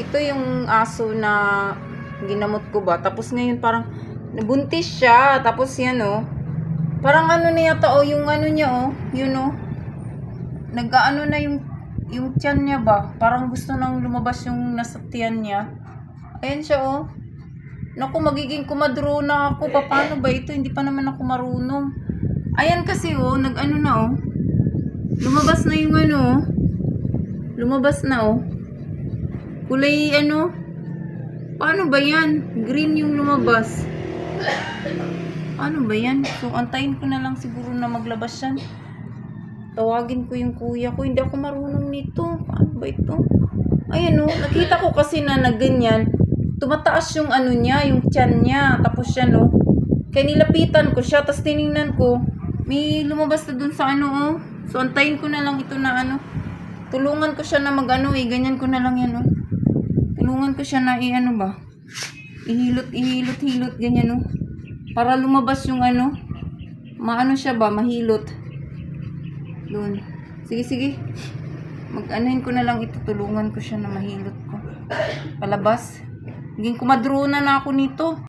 ito yung aso na ginamot ko ba. Tapos ngayon parang nabuntis siya. Tapos yan oh. Parang ano na yata oh, yung ano niya oh. Yun oh. Nag-ano na yung yung tiyan niya ba? Parang gusto nang lumabas yung nasa tiyan niya. Ayan siya oh. Naku, magiging kumadro na ako. Paano ba ito? Hindi pa naman ako marunong. Ayan kasi oh, nag-ano na oh. Lumabas na yung ano oh. Lumabas na oh. Kulay ano? Paano ba yan? Green yung lumabas. Ano ba yan? So, antayin ko na lang siguro na maglabas yan. Tawagin ko yung kuya ko. Hindi ako marunong nito. Paano ba ito? Ayan oh. Nakita ko kasi na nagganyan. Tumataas yung ano niya, yung tiyan niya. Tapos siya no. Kaya nilapitan ko siya. Tapos tiningnan ko. May lumabas na dun sa ano oh. So, antayin ko na lang ito na ano. Tulungan ko siya na mag-ano eh. Ganyan ko na lang yan oh. Tulungan ko siya na i-ano ba? Ihilot, ihilot, hilot, ganyan oh. Para lumabas yung ano. Maano siya ba? Mahilot. Doon. Sige, sige. Mag-anuhin ko na lang ito. Tulungan ko siya na mahilot ko. Palabas. Naging kumadrona na ako nito.